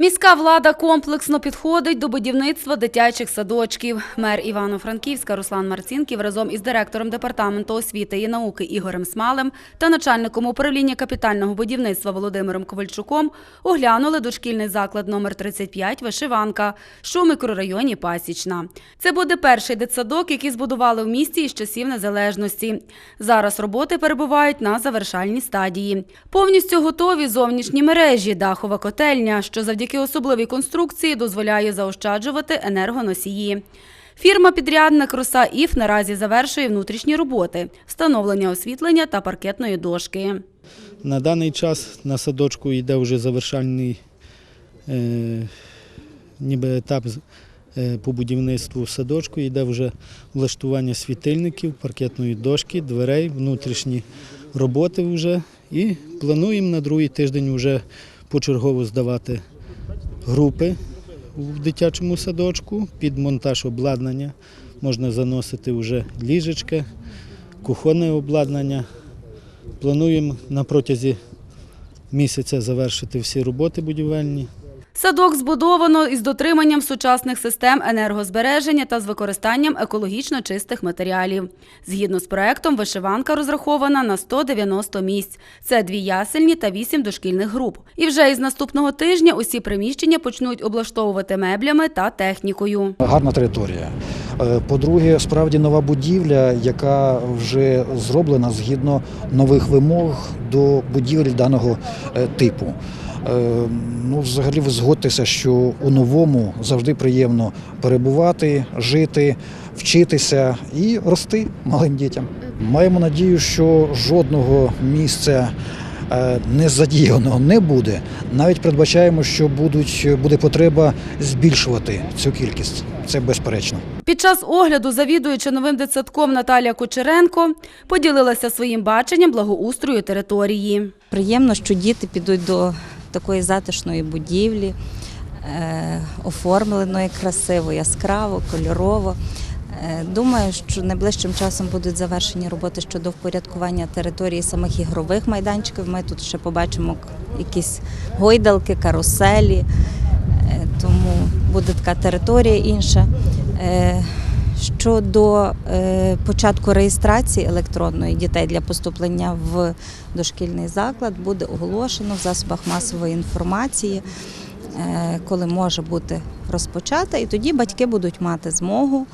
Міська влада комплексно підходить до будівництва дитячих садочків. Мер Івано-Франківська Руслан Марцінків разом із директором департаменту освіти і науки Ігорем Смалем та начальником управління капітального будівництва Володимиром Ковальчуком оглянули дошкільний заклад номер 35 «Вишиванка», що у мікрорайоні Пасічна. Це буде перший дитсадок, який збудували в місті із часів незалежності. Зараз роботи перебувають на завершальній стадії. Повністю готові зовнішні мережі, дахова котельня, що завдяки особливій конструкції дозволяє заощаджувати енергоносії. Фірма-підрядник «Руса Іф» наразі завершує внутрішні роботи – встановлення освітлення та паркетної дошки. На даний час на садочку йде вже завершальний е, ніби етап е, по будівництву садочку. Йде вже влаштування світильників, паркетної дошки, дверей, внутрішні роботи вже. І плануємо на другий тиждень вже почергово здавати групи в дитячому садочку під монтаж обладнання. Можна заносити вже ліжечки, кухонне обладнання. Плануємо на протязі місяця завершити всі роботи будівельні. Садок збудовано із дотриманням сучасних систем енергозбереження та з використанням екологічно чистих матеріалів. Згідно з проектом, вишиванка розрахована на 190 місць. Це дві ясельні та вісім дошкільних груп. І вже із наступного тижня усі приміщення почнуть облаштовувати меблями та технікою. Гарна територія. Е, По-друге, справді нова будівля, яка вже зроблена згідно нових вимог до будівель даного е, типу. Е, Ну, взагалі, ви згодьтеся, що у новому завжди приємно перебувати, жити, вчитися і рости малим дітям. Маємо надію, що жодного місця е, незадіяного не буде. Навіть передбачаємо, що будуть, буде потреба збільшувати цю кількість. Це безперечно. Під час огляду завідуюча новим дитсадком Наталія Кучеренко поділилася своїм баченням благоустрою території. Приємно, що діти підуть до такої затишної будівлі, е, оформленої красиво, яскраво, кольорово. Е, Думаю, що найближчим часом будуть завершені роботи щодо впорядкування території самих ігрових майданчиків. Ми тут ще побачимо якісь гойдалки, каруселі, Е, тому буде така територія інша. Щодо е, початку реєстрації електронної дітей для поступлення в дошкільний заклад буде оголошено в засобах масової інформації, е, коли може бути розпочата, і тоді батьки будуть мати змогу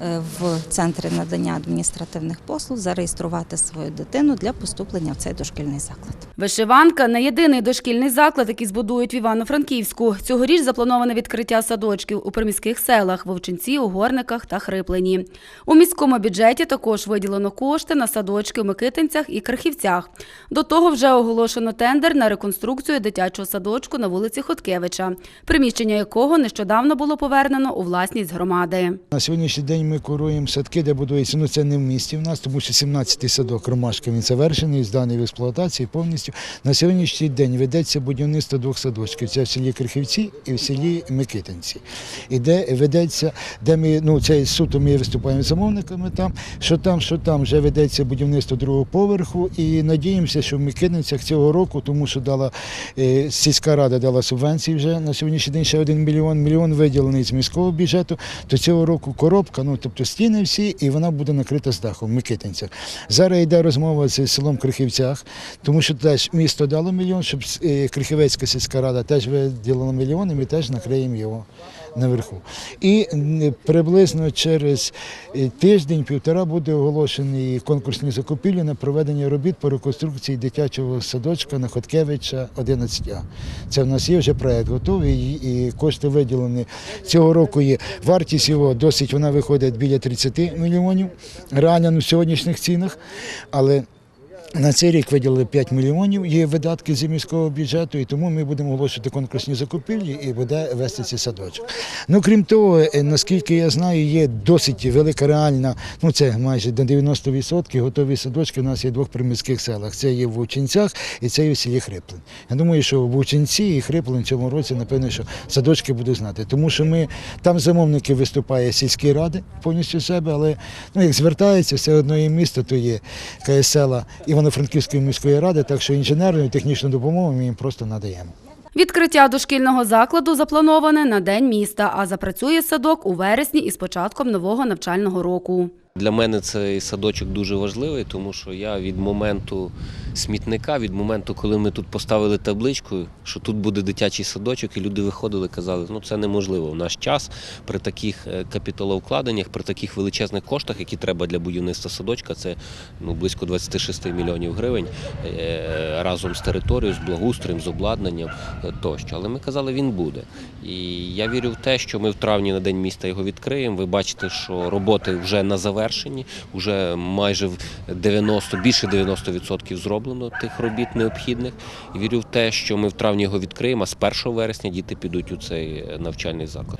в центрі надання адміністративних послуг зареєструвати свою дитину для поступлення в цей дошкільний заклад. Вишиванка не єдиний дошкільний заклад, який збудують в Івано-Франківську. Цьогоріч заплановане відкриття садочків у приміських селах Вовчинці, Угорниках та Хриплені. У міському бюджеті також виділено кошти на садочки в Микитинцях і Крахівцях. До того вже оголошено тендер на реконструкцію дитячого садочку на вулиці Хоткевича, приміщення якого нещодавно було повернено у власність громади. На сьогоднішній день ми куруємо садки, де будується. Ну це не в місті в нас, тому що 17-й садок Ромашка він завершений, зданий в експлуатації повністю. На сьогоднішній день ведеться будівництво двох садочків. Це в селі Крихівці і в селі Микитинці. І де ведеться, де ми, ну це суто ми виступаємо замовниками там, що там, що там вже ведеться будівництво другого поверху. І надіємося, що в Микитинцях цього року, тому що дала е, сільська рада дала субвенції вже на сьогоднішній день ще один мільйон. Мільйон виділений з міського бюджету. То цього року коробка, ну тобто стіни всі, і вона буде накрита з дахом в Микитинцях. Зараз йде розмова з селом Крихівцях, тому що теж місто дало мільйон, щоб е, Крихівецька сільська рада теж виділила мільйон, і ми теж накриємо його наверху. І приблизно через е, тиждень-півтора буде оголошені конкурсні закупівлі на проведення робіт по реконструкції дитячого садочка на Хоткевича 11А. Це в нас є вже проект готовий і кошти виділені. Цього року є вартість його досить, вона виходить біля 30 мільйонів реально на сьогоднішніх цінах. Але на цей рік виділили 5 мільйонів, є видатки з міського бюджету, і тому ми будемо оголошувати конкурсні закупівлі і буде вести цей садочок. Ну крім того, е, наскільки я знаю, є досить велика реальна, ну це майже до 90% готові садочки. У нас є в двох приміських селах. Це є в Вовчинцях і це є в селі Хриплин. Я думаю, що в Вовчинці і Хриплин цьому році, напевно, що садочки будуть знати. Тому що ми там замовники виступає сільські ради повністю себе, але ну як звертаються, все одно є місто, то є села Івано-Франківської міської ради, так що інженерну і технічну допомогу ми їм просто надаємо. Відкриття дошкільного закладу заплановане на День міста, а запрацює садок у вересні із початком нового навчального року. Для мене цей садочок дуже важливий, тому що я від моменту смітника, від моменту, коли ми тут поставили табличку, що тут буде дитячий садочок, і люди виходили казали, ну це неможливо. В наш час при таких е, капіталовкладеннях, при таких величезних коштах, які треба для будівництва садочка, це ну, близько 26 мільйонів гривень е, разом з територією, з благоустроєм, з обладнанням е, тощо. Але ми казали, він буде. І я вірю в те, що ми в травні на День міста його відкриємо. Ви бачите, що роботи вже на завершенні, вже майже в 90, більше 90% зроблено тих робіт необхідних. І вірю в те, що ми в травні його відкриємо, а з 1 вересня діти підуть у цей е, навчальний заклад.